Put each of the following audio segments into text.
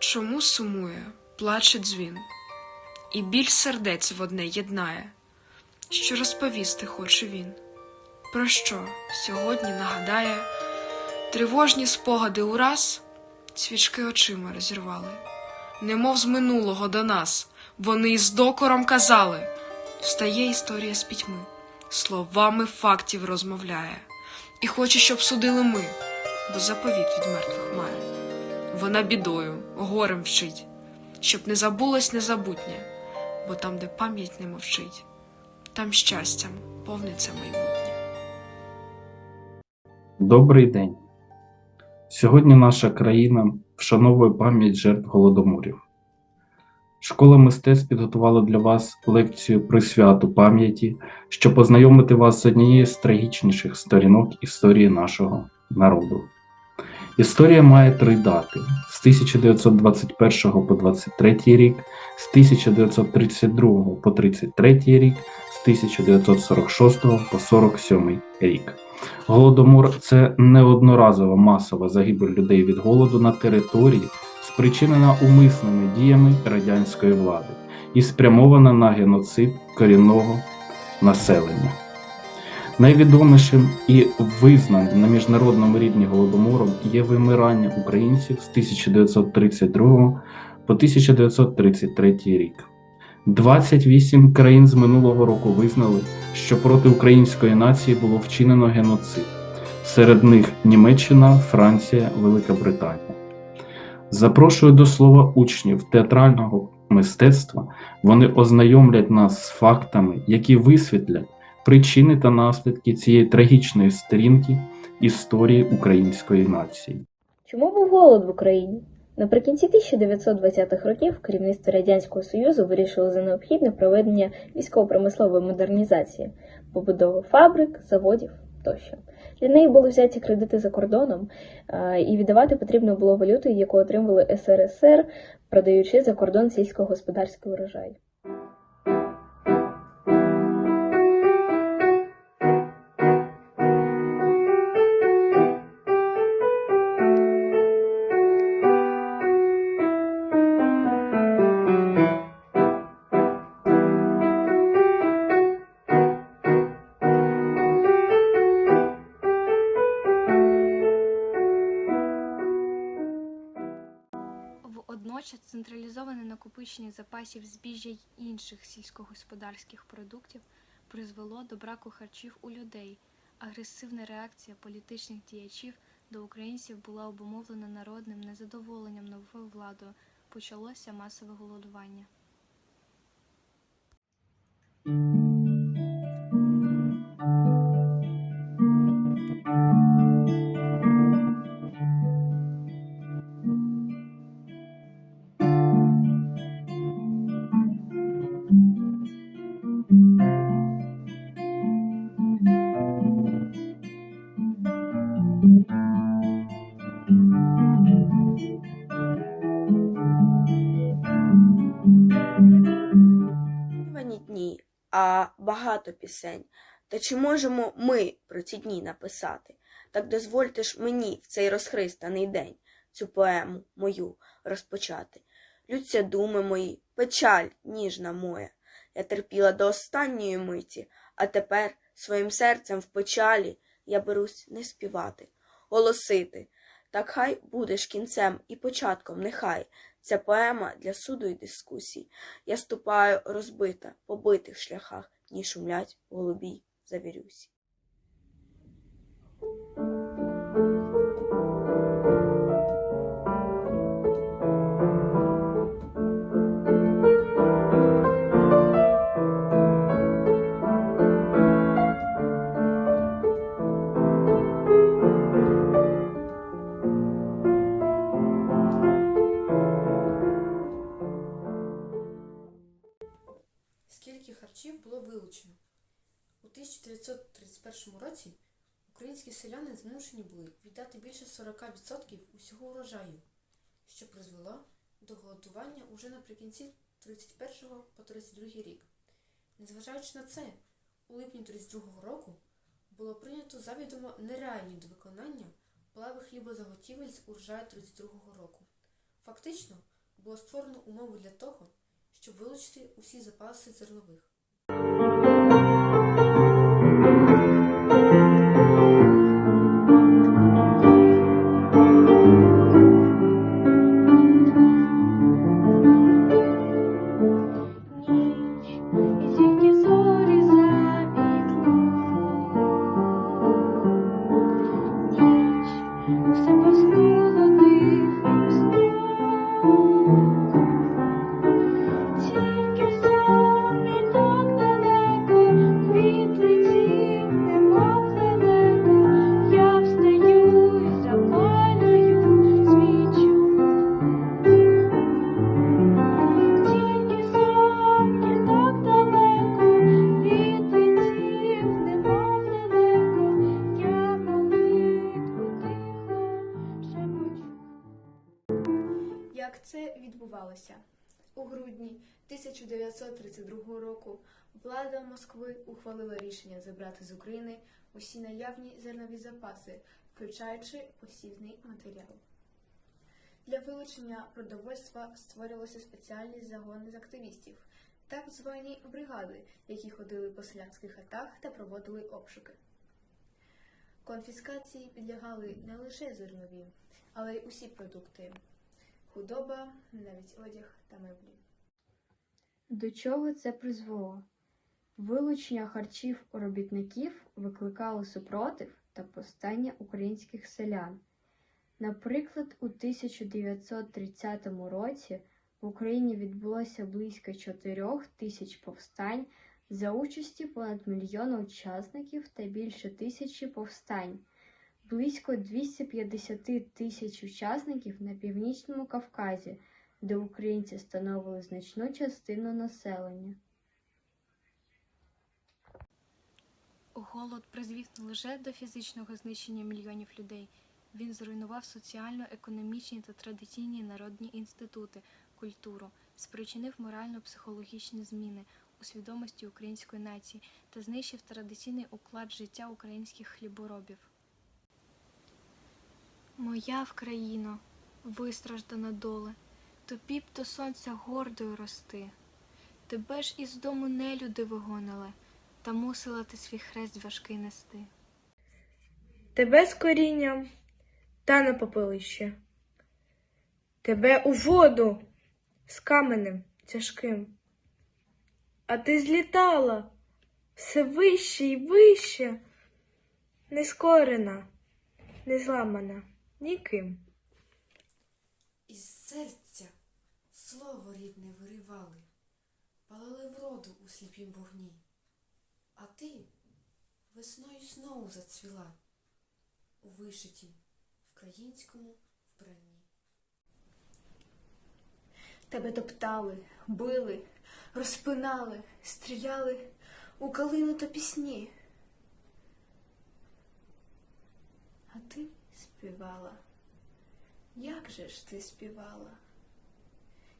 Чому сумує, плаче дзвін, і біль сердець в одне єднає, що розповісти хоче він. Про що сьогодні нагадає тривожні спогади ураз, свічки очима розірвали, немов з минулого до нас, вони із докором казали. Встає історія з пітьми, словами фактів розмовляє, і хоче, щоб судили ми, бо заповіт від мертвих має. Вона бідою, горем вчить, щоб не забулось незабутнє, бо там, де пам'ять не мовчить, там щастям повниться майбутнє. Добрий день. Сьогодні наша країна вшановує пам'ять жертв голодоморів. Школа мистецтв підготувала для вас лекцію присвяту пам'яті, щоб познайомити вас з однією з трагічніших сторінок історії нашого народу. Історія має три дати: з 1921 по 23 рік, з 1932 по 33 рік, з 1946 по 47 рік. Голодомор це неодноразова масова загибель людей від голоду на території, спричинена умисними діями радянської влади і спрямована на геноцид корінного населення. Найвідомішим і визнаним на міжнародному рівні голодомором є вимирання українців з 1932 по 1933 рік. 28 країн з минулого року визнали, що проти української нації було вчинено геноцид. Серед них Німеччина, Франція, Велика Британія. Запрошую до слова учнів театрального мистецтва. Вони ознайомлять нас з фактами, які висвітлять причини та наслідки цієї трагічної сторінки історії української нації. Чому був голод в Україні? Наприкінці 1920-х років керівництво Радянського Союзу вирішило за необхідне проведення військово-промислової модернізації, побудови фабрик, заводів тощо. Для неї були взяті кредити за кордоном, і віддавати потрібно було валюту, яку отримували СРСР, продаючи за кордон сільськогосподарський урожай. Водночас централізоване накопичення запасів збіжжя й інших сільськогосподарських продуктів призвело до браку харчів у людей. Агресивна реакція політичних діячів до українців була обумовлена народним незадоволенням новою владою. Почалося масове голодування. А багато пісень. Та чи можемо ми про ці дні написати? Так дозвольте ж мені в цей розхристаний день цю поему мою розпочати. Лються думи мої, печаль ніжна моя. Я терпіла до останньої миті, а тепер своїм серцем в печалі я берусь не співати, голосити. Так хай будеш кінцем і початком, нехай ця поема для суду і дискусій. Я ступаю розбита по битих шляхах, ні шумлять голубій завірюсі. Було вилучено? У 1931 році українські селяни змушені були віддати більше 40% усього урожаю, що призвело до голодування уже наприкінці 31 по 32 рік. Незважаючи на це, у липні 32 року було прийнято завідомо нереальні до виконання плави хлібозаготівель з урожаю 32 року. Фактично, було створено умови для того, щоб вилучити усі запаси зернових. відбувалося? У грудні 1932 року влада Москви ухвалила рішення забрати з України усі наявні зернові запаси, включаючи посівний матеріал. Для вилучення продовольства створювалися спеціальні загони з активістів, так звані бригади, які ходили по селянських хатах та проводили обшуки. Конфіскації підлягали не лише зернові, але й усі продукти худоба, навіть одяг та меблі. До чого це призвело? Вилучення харчів у робітників викликало супротив та повстання українських селян. Наприклад, у 1930 році в Україні відбулося близько 4 тисяч повстань за участі понад мільйона учасників та більше тисячі повстань, близько 250 тисяч учасників на Північному Кавказі, де українці становили значну частину населення. Голод призвів не лише до фізичного знищення мільйонів людей, він зруйнував соціально-економічні та традиційні народні інститути, культуру, спричинив морально-психологічні зміни у свідомості української нації та знищив традиційний уклад життя українських хліборобів. Моя Вкраїно, вистраждана доле, тобі б до сонця гордою рости. Тебе ж із дому нелюди вигонили, та мусила ти свій хрест важкий нести. Тебе з корінням та на попелище. Тебе у воду з каменем тяжким. А ти злітала все вище й вище, не скорена, не зламана ніким. Із серця слово рідне виривали, палили вроду у сліпім вогні. А ти весною знову зацвіла у вишитім українському вбранні. Тебе топтали, били, розпинали, стріляли у калину та пісні. А ти співала. Як же ж ти співала?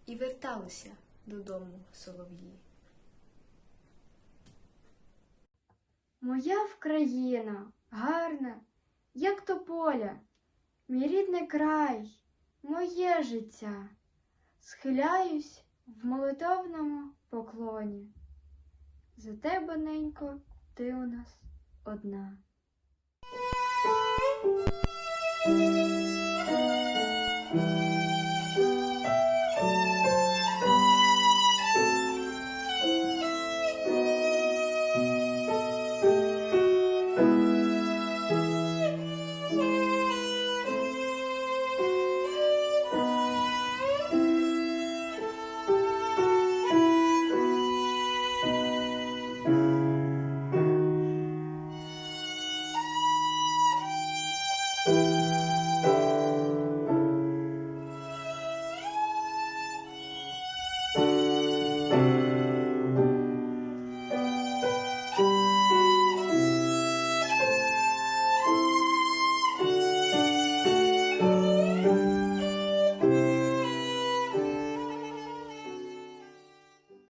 І верталися додому солов'ї. Моя Вкраїна, гарна, як тополя, мій рідний край, моє життя, схиляюсь в молитовному поклоні. За тебе, ненько, ти у нас одна. thank you